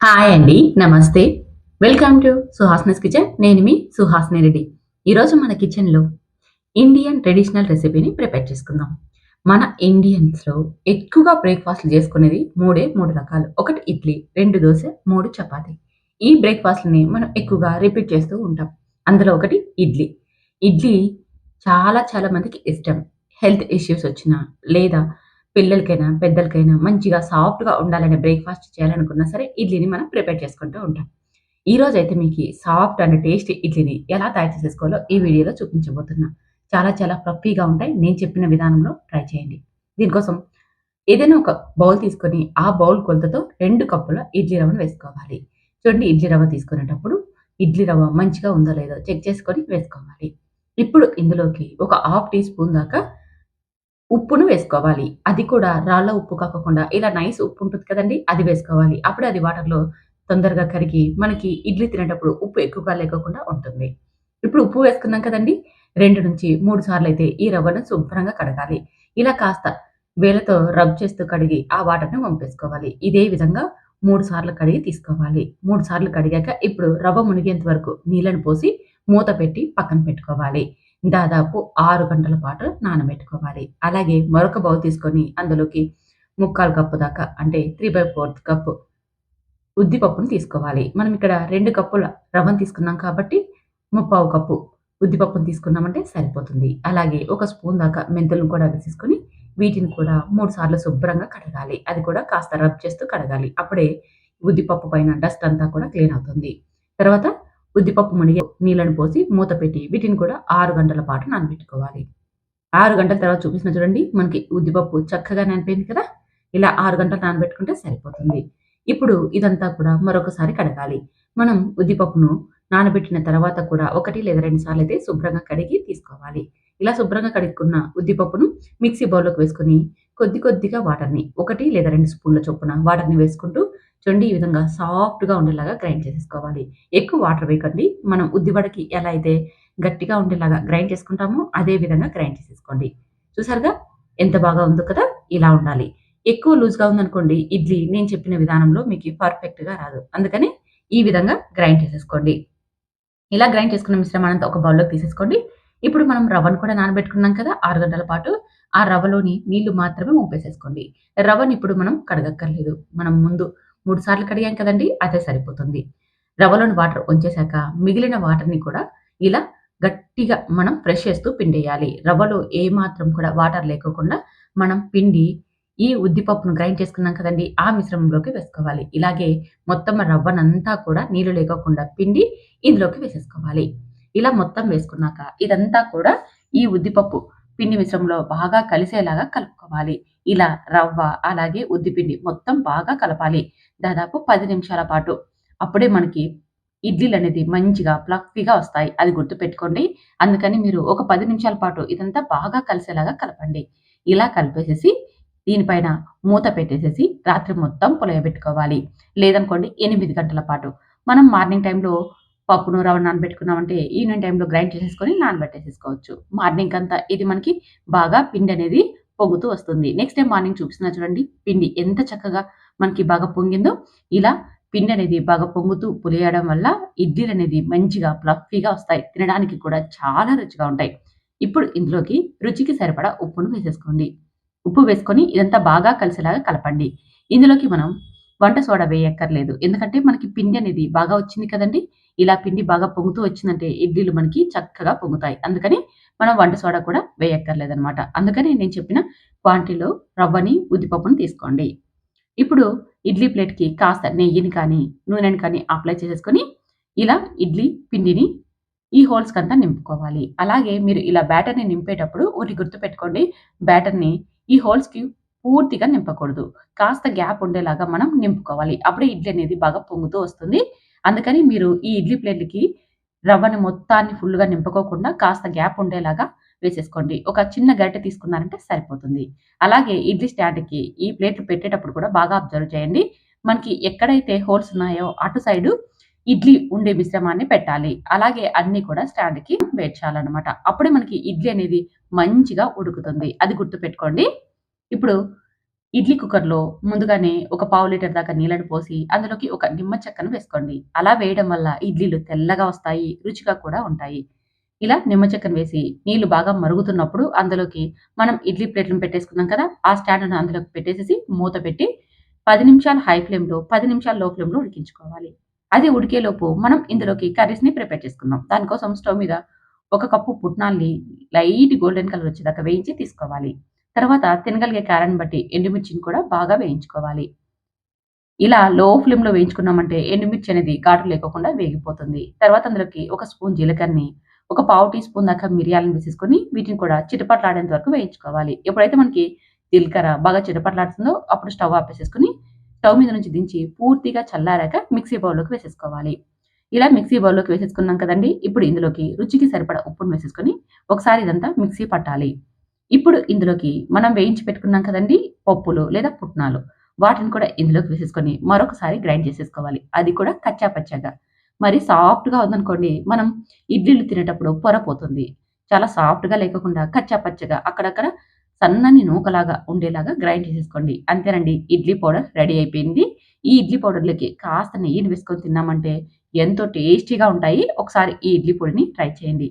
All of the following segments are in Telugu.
హాయ్ అండి నమస్తే. వెల్కమ్ టు సుహాస్నస్ కిచెన్ నేను మీ సుహాస్ని రెడ్డి ఈరోజు మన కిచెన్లో ఇండియన్ ట్రెడిషనల్ రెసిపీని ప్రిపేర్ చేసుకుందాం. మన ఇండియన్స్లో ఎక్కువగా బ్రేక్ఫాస్ట్లు చేసుకునేది మూడే మూడు రకాలు. ఒకటి ఇడ్లీ రెండు దోశ మూడు చపాతీ. ఈ బ్రేక్ఫాస్ట్ని మనం ఎక్కువగా రిపీట్ చేస్తూ ఉంటాం. అందులో ఒకటి ఇడ్లీ. ఇడ్లీ చాలా చాలా మందికి ఇష్టం. హెల్త్ ఇష్యూస్ వచ్చినా లేదా పిల్లలకైనా, పెద్దలకైనా మంచిగా సాఫ్ట్‌గా ఉండాలనే బ్రేక్‌ఫాస్ట్ చేయాలనుకున్నా సరే ఇడ్లీని మనం ప్రిపేర్ చేసుకుంటూ ఉంటాం. ఈరోజైతే మీకు సాఫ్ట్ అండ్ టేస్టీ ఇడ్లీని ఎలా తయారు చేసేసుకోవాలో ఈ వీడియోలో చూపించబోతున్నా. చాలా చాలా ఫ్లఫీగా ఉంటాయి. నేను చెప్పిన విధానంలో ట్రై చేయండి. దీనికోసం ఏదైనా ఒక బౌల్ తీసుకొని, ఆ బౌల్ కొలతతో రెండు కప్పుల ఇడ్లీ రవ్వను వేసుకోవాలి. చూడండి ఇడ్లీ రవ్వ తీసుకునేటప్పుడు ఇడ్లీ రవ్వ మంచిగా ఉందో లేదో చెక్ చేసుకొని వేసుకోవాలి. ఇప్పుడు ఇందులోకి ఒక హాఫ్ టీ స్పూన్ దాకా ఉప్పును వేసుకోవాలి. అది కూడా రాళ్ళ ఉప్పు కాకుండా ఇలా నైస్ ఉప్పు ఉంటుంది కదండి అది వేసుకోవాలి. అప్పుడే అది వాటర్‌లో తొందరగా కరిగి మనకి ఇడ్లీ తినేటప్పుడు ఉప్పు ఎక్కువగా లేకోకుండా ఉంటుంది. ఇప్పుడు ఉప్పు వేసుకున్నాం కదండీ! 2-3 సార్లయితే ఈ రవ్వను శుభ్రంగా కడగాలి. ఇలా కాస్త వేలతో రబ్ చేస్తూ కడిగి ఆ వాటర్‌ని పంపేసుకోవాలి ఇదే విధంగా మూడు సార్లు కడిగి తీసుకోవాలి. మూడు సార్లు కడిగాక ఇప్పుడు రవ్వ మునిగేంత వరకు నీళ్ళని పోసి మూత పెట్టి పక్కన పెట్టుకోవాలి. దాదాపు ఆరు గంటల పాటు నానబెట్టుకోవాలి. అలాగే మరొక బౌల్ తీసుకొని అందులోకి ముక్కాలు కప్పు దాకా అంటే 3/4 కప్పు ఉద్దిపప్పును తీసుకోవాలి. మనం ఇక్కడ రెండు కప్పుల రవ్వను తీసుకున్నాం కాబట్టి ముప్పావు కప్పు ఉద్దిపప్పును తీసుకున్నామంటే సరిపోతుంది. అలాగే ఒక స్పూన్ దాకా మెంతులను కూడా వేసేసుకొని వీటిని కూడా మూడు సార్లు శుభ్రంగా కడగాలి. అది కూడా కాస్త రబ్ చేస్తూ కడగాలి. అప్పుడే ఉద్దిపప్పు పైన డస్ట్ అంతా కూడా క్లీన్ అవుతుంది. తర్వాత ఉద్దిపప్పు మునిగే నీళ్ళను పోసి మూత పెట్టి వీటిని కూడా ఆరు గంటల పాటు నానబెట్టుకోవాలి. ఆరు గంటల తర్వాత చూపిస్తున్న చూడండి. మనకి ఉద్దిపప్పు చక్కగా నానిపోయింది కదా! ఇలా ఆరు గంటలు నానబెట్టుకుంటే సరిపోతుంది. ఇప్పుడు ఇదంతా కూడా మరొకసారి కడగాలి. మనం ఉద్దిపప్పును నానబెట్టిన తర్వాత కూడా ఒకటి లేదా రెండు సార్లు అయితే శుభ్రంగా కడిగి తీసుకోవాలి. ఇలా శుభ్రంగా కడుక్కున్న ఉద్దిపప్పును మిక్సీ బౌల్‌లోకి వేసుకొని కొద్ది కొద్దిగా వాటర్‌ని ఒకటి లేదా రెండు స్పూన్ల చొప్పున వాటర్‌ని వేసుకుంటూ చూడండి ఈ విధంగా సాఫ్ట్‌గా ఉండేలాగా గ్రైండ్ చేసేసుకోవాలి. ఎక్కువ వాటర్ వేయకండి. మనం ఉద్దివడకి ఎలా అయితే గట్టిగా ఉండేలాగా గ్రైండ్ చేసుకుంటామో అదే విధంగా గ్రైండ్ చేసేసుకోండి. చూసారుగా ఎంత బాగా ఉందో కదా! ఇలా ఉండాలి. ఎక్కువ లూజ్‌గా ఉందనుకోండి ఇడ్లీ నేను చెప్పిన విధానంలో మీకు పర్ఫెక్ట్‌గా రాదు. అందుకని ఈ విధంగా గ్రైండ్ చేసేసుకోండి. ఇలా గ్రైండ్ చేసుకున్న మిశ్రమాన్నంతా ఒక బౌల్‌లోకి తీసేసుకోండి. ఇప్పుడు మనం రవ్వను కూడా నానబెట్టుకున్నాం కదా! ఆరు గంటల పాటు. ఆ రవ్వలోని నీళ్ళు మాత్రమే ఉంపేసేసుకోండి రవ్వని ఇప్పుడు మనం కడగక్కర్లేదు. మనం ముందు మూడు సార్లు కడిగాం కదండీ! అదే సరిపోతుంది. రవ్వలోని వాటర్ వంచేసాక మిగిలిన వాటర్‌ని కూడా ఇలా గట్టిగా మనం ఫ్రెష్ చేస్తూ పిండేయాలి. రవ్వలో ఏమాత్రం కూడా వాటర్ లేకోకుండా మనం పిండి ఈ ఉద్దిపప్పును గ్రైండ్ చేసుకున్నాం కదండీ! ఆ మిశ్రమంలోకి వేసుకోవాలి. ఇలాగే మొత్తం రవ్వనంతా కూడా నీళ్ళు లేకోకుండా పిండి ఇందులోకి వేసేసుకోవాలి. ఇలా మొత్తం వేసుకున్నాక ఇదంతా కూడా ఈ ఉద్దిపప్పు పిండి మిశ్రమంలో బాగా కలిసేలాగా కలుపుకోవాలి. ఇలా రవ్వ, అలాగే ఉద్దిపిండి మొత్తం బాగా కలపాలి. దాదాపు పది నిమిషాల పాటు. అప్పుడే మనకి ఇడ్లీలు అనేది మంచిగా ఫ్లఫీగా వస్తాయి. అది గుర్తుపెట్టుకోండి. అందుకని మీరు ఒక పది నిమిషాల పాటు ఇదంతా బాగా కలిసేలాగా కలపండి. ఇలా కలిపేసేసి దీనిపైన మూత పెట్టేసేసి రాత్రి మొత్తం పులియబెట్టుకోవాలి. లేదనుకోండి ఎనిమిది గంటల పాటు. మనం మార్నింగ్ టైంలో పప్పును, రవ్వ నానబెట్టుకున్నామంటే ఈవినింగ్ టైంలో గ్రైండ్ చేసేసుకొని నానబెట్టేసేసుకోవచ్చు. మార్నింగ్‌కంతా ఇది మనకి బాగా పిండి అనేది పొంగుతూ వస్తుంది. నెక్స్ట్ డే మార్నింగ్ చూపిస్తున్నా చూడండి. పిండి ఎంత చక్కగా మనకి బాగా పొంగిందో ఇలా పిండి అనేది బాగా పొంగుతూ పులియడం వల్ల ఇడ్లీలు అనేది మంచిగా ఫ్లఫీగా వస్తాయి. తినడానికి కూడా చాలా రుచిగా ఉంటాయి. ఇప్పుడు ఇందులోకి రుచికి సరిపడా ఉప్పును వేసేసుకోండి. ఉప్పు వేసుకొని ఇదంతా బాగా కలిసేలాగా కలపండి. ఇందులోకి మనం వంట సోడా వేయక్కర్లేదు. ఎందుకంటే మనకి పిండి అనేది బాగా వచ్చింది కదండీ! ఇలా పిండి బాగా పొంగుతూ వచ్చిందంటే ఇడ్లీలు మనకి చక్కగా పొంగుతాయి. అందుకని మనం వంట సోడా కూడా వేయక్కర్లేదనమాట. అందుకని నేను చెప్పిన క్వాంటిటీలో రవ్వని, ఉద్దిపప్పుని తీసుకోండి. ఇప్పుడు ఇడ్లీ ప్లేట్‌కి కాస్త నెయ్యిని కానీ, నూనెని కానీ అప్లై చేసేసుకొని ఇలా ఇడ్లీ పిండిని ఈ హోల్స్‌కంతా నింపుకోవాలి. అలాగే మీరు ఇలా బ్యాటర్‌ని నింపేటప్పుడు ఒకటి గుర్తుపెట్టుకోండి. బ్యాటర్‌ని ఈ హోల్స్‌కి పూర్తిగా నింపకూడదు. కాస్త గ్యాప్ ఉండేలాగా మనం నింపుకోవాలి. అప్పుడే ఇడ్లీ అనేది బాగా పొంగుతూ వస్తుంది. అందుకని మీరు ఈ ఇడ్లీ ప్లేట్‌లకి రవ్వని మొత్తాన్ని ఫుల్‌గా నింపుకోకుండా కాస్త గ్యాప్ ఉండేలాగా వేసేసుకోండి. ఒక చిన్న గరిటె తీసుకున్నారంటే సరిపోతుంది. అలాగే ఇడ్లీ స్టాండ్‌కి ఈ ప్లేట్లు పెట్టేటప్పుడు కూడా బాగా అబ్జర్వ్ చేయండి. మనకి ఎక్కడైతే హోల్స్ ఉన్నాయో అటు సైడు ఇడ్లీ ఉండే మిశ్రమాన్ని పెట్టాలి. అలాగే అన్నీ కూడా స్టాండ్‌కి వేర్చాలన్నమాట అప్పుడే మనకి ఇడ్లీ అనేది మంచిగా ఉడుకుతుంది. అది గుర్తుపెట్టుకోండి. ఇప్పుడు ఇడ్లీ కుక్కర్‌లో ముందుగానే ఒక పావు లీటర్ దాకా నీళ్ళని పోసి, అందులోకి ఒక నిమ్మ చెక్కను వేసుకోండి. అలా వేయడం వల్ల ఇడ్లీలు తెల్లగా వస్తాయి, రుచిగా కూడా ఉంటాయి. ఇలా నిమ్మ చెక్కను వేసి, నీళ్ళు బాగా మరుగుతున్నప్పుడు అందులోకి మనం ఇడ్లీ ప్లేట్‌లను పెట్టేసుకున్నాం కదా! ఆ స్టాండ్‌ను అందులోకి పెట్టేసేసి మూత పెట్టి పది నిమిషాలు హై ఫ్లేమ్‌లో, పది నిమిషాలు లో ఫ్లేమ్‌లో ఉడికించుకోవాలి. అది ఉడికేలోపు మనం ఇందులోకి కర్రీస్‌ని ప్రిపేర్ చేసుకుందాం. దానికోసం స్టవ్ మీద ఒక కప్పు పుట్నాల్ని లైట్ గోల్డెన్ కలర్ వచ్చేదాకా వేయించి తీసుకోవాలి. తర్వాత తినగలిగే కారాన్ని బట్టి ఎండుమిర్చిని కూడా బాగా వేయించుకోవాలి. ఇలా లో ఫ్లేమ్‌లో వేయించుకున్నామంటే ఎండుమిర్చి అనేది ఘాటు లేకోకుండా వేగిపోతుంది. తర్వాత అందులోకి ఒక స్పూన్ జీలకర్రని, ఒక పావు టీ స్పూన్ దాకా మిరియాలను వేసేసుకొని వీటిని కూడా చిటపట్లాడేంత వరకు వేయించుకోవాలి. ఎప్పుడైతే మనకి జీలకర్ర బాగా చిటపటలాడుతుందో అప్పుడు స్టవ్ ఆపేసేసుకుని స్టవ్ మీద నుంచి దించి పూర్తిగా చల్లారాక మిక్సీ బౌల్‌లోకి వేసేసుకోవాలి. ఇలా మిక్సీ బౌల్‌లోకి వేసేసుకున్నాం కదండీ! ఇప్పుడు ఇందులోకి రుచికి సరిపడా ఉప్పును వేసేసుకొని ఒకసారి ఇదంతా మిక్సీ పట్టాలి. ఇప్పుడు ఇందులోకి మనం వేయించి పెట్టుకున్నాం కదండీ! పప్పులు లేదా పుట్నాలు వాటిని కూడా ఇందులోకి వేసేసుకొని మరొకసారి గ్రైండ్ చేసేసుకోవాలి. అది కూడా కచ్చా పచ్చాగా. మరి సాఫ్ట్‌గా ఉందనుకోండి మనం ఇడ్లీలు తినేటప్పుడు పొర పోతుంది. చాలా సాఫ్ట్‌గా లేకుండా కచ్చా పచ్చగా అక్కడక్కడ సన్నని నూకలాగా ఉండేలాగా గ్రైండ్ చేసేసుకోండి. అంతేనండి ఇడ్లీ పౌడర్ రెడీ అయిపోయింది. ఈ ఇడ్లీ పౌడర్‌లోకి కాస్త నెయ్యిని వేసుకొని తిన్నామంటే ఎంతో టేస్టీగా ఉంటాయి. ఒకసారి ఈ ఇడ్లీ పొడిని ట్రై చేయండి.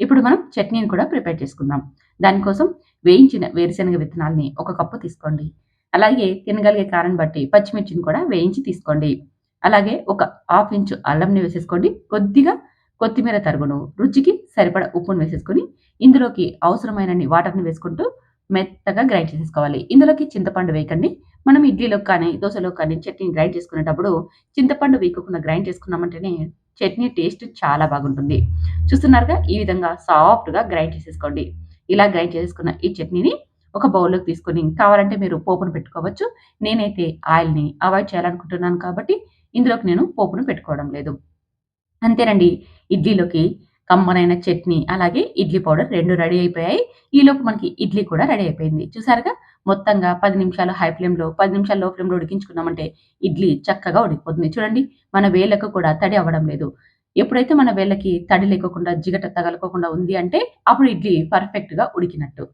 ఇప్పుడు మనం చట్నీని కూడా ప్రిపేర్ చేసుకుందాం. దానికోసం వేయించిన వేరుశనగ విత్తనాల్ని ఒక కప్పు తీసుకోండి. అలాగే తినగలిగే కారం బట్టి పచ్చిమిర్చిని కూడా వేయించి తీసుకోండి. అలాగే ఒక హాఫ్ ఇంచు అల్లంని వేసేసుకోండి. కొద్దిగా కొత్తిమీర తరుగును, రుచికి సరిపడా ఉప్పును వేసేసుకొని ఇందులోకి అవసరమైన వాటర్‌ని వేసుకుంటూ మెత్తగా గ్రైండ్ చేసేసుకోవాలి. ఇందులోకి చింతపండు వేయకండి. మనం ఇడ్లీలోకి కానీ, దోశలో కానీ చట్నీని గ్రైండ్ చేసుకునేటప్పుడు చింతపండు వేయకుండా గ్రైండ్ చేసుకున్నామంటేనే చట్నీ టేస్ట్ చాలా బాగుంటుంది. చూస్తున్నారుగా ఈ విధంగా సాఫ్ట్‌గా గ్రైండ్ చేసేసుకోండి. ఇలా గ్రైండ్ చేసేసుకున్న ఈ చట్నీని ఒక బౌల్‌లోకి తీసుకొని కావాలంటే మీరు పోపును పెట్టుకోవచ్చు. నేనైతే ఆయిల్‌ని అవాయిడ్ చేయాలనుకుంటున్నాను కాబట్టి ఇందులోకి నేను పోపును పెట్టుకోవడం లేదు. అంతేనండి ఇడ్లీలోకి కమ్మనైన చట్నీ, అలాగే ఇడ్లీ పౌడర్ రెండు రెడీ అయిపోయాయి. ఈలోపు మనకి ఇడ్లీ కూడా రెడీ అయిపోయింది. చూసారుగా మొత్తంగా పది నిమిషాలు హై ఫ్లేమ్‌లో, పది నిమిషాలు లో ఫ్లేమ్‌లో ఉడికించుకున్నామంటే ఇడ్లీ చక్కగా ఉడికిపోతుంది. చూడండి మన వేళ్ళకు కూడా తడి అవ్వడం లేదు. ఎప్పుడైతే మన వేళ్ళకి తడి లేకోకుండా, జిగట తగలకోకుండా ఉంది అంటే అప్పుడు ఇడ్లీ పర్ఫెక్ట్‌గా ఉడికినట్టు.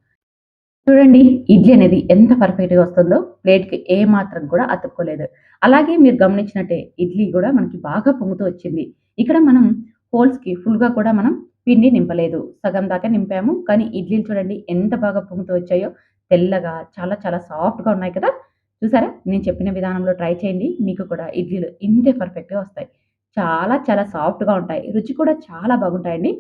చూడండి ఇడ్లీ అనేది ఎంత పర్ఫెక్ట్‌గా వస్తుందో ప్లేట్‌కి ఏ మాత్రం కూడా అతుక్కోలేదు. అలాగే మీరు గమనించినట్టే ఇడ్లీ కూడా మనకి బాగా పొంగుతూ వచ్చింది. ఇక్కడ మనం హోల్స్‌కి ఫుల్‌గా కూడా మనం పిండి నింపలేదు. సగం దాకా నింపాము. కానీ ఇడ్లీలు చూడండి ఎంత బాగా పొంగుతూ వచ్చాయో. తెల్లగా చాలా చాలా సాఫ్ట్‌గా ఉన్నాయి కదా! చూసారా? నేను చెప్పిన విధానంలో ట్రై చేయండి. మీకు కూడా ఇడ్లీలు ఇంతే పర్ఫెక్ట్‌గా వస్తాయి. చాలా చాలా సాఫ్ట్‌గా ఉంటాయి. రుచి కూడా చాలా బాగుంటాయండి.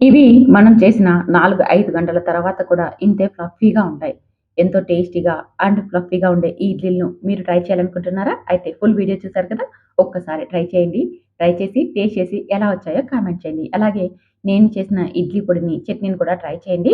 ఇవి మనం చేసిన 4, 5 గంటల తర్వాత కూడా ఇంతే ఫ్లఫీగా ఉంటాయి. ఎంతో టేస్టీగా అండ్ ఫ్లఫీగా ఉండే ఈ ఇడ్లీలను మీరు ట్రై చేయాలనుకుంటున్నారా? అయితే ఫుల్ వీడియో చూసారు కదా! ఒక్కసారి ట్రై చేయండి. ట్రై చేసి టేస్ట్ చేసి ఎలా వచ్చాయో కామెంట్ చేయండి. అలాగే నేను చేసిన ఇడ్లీ పొడిని, చట్నీని కూడా ట్రై చేయండి.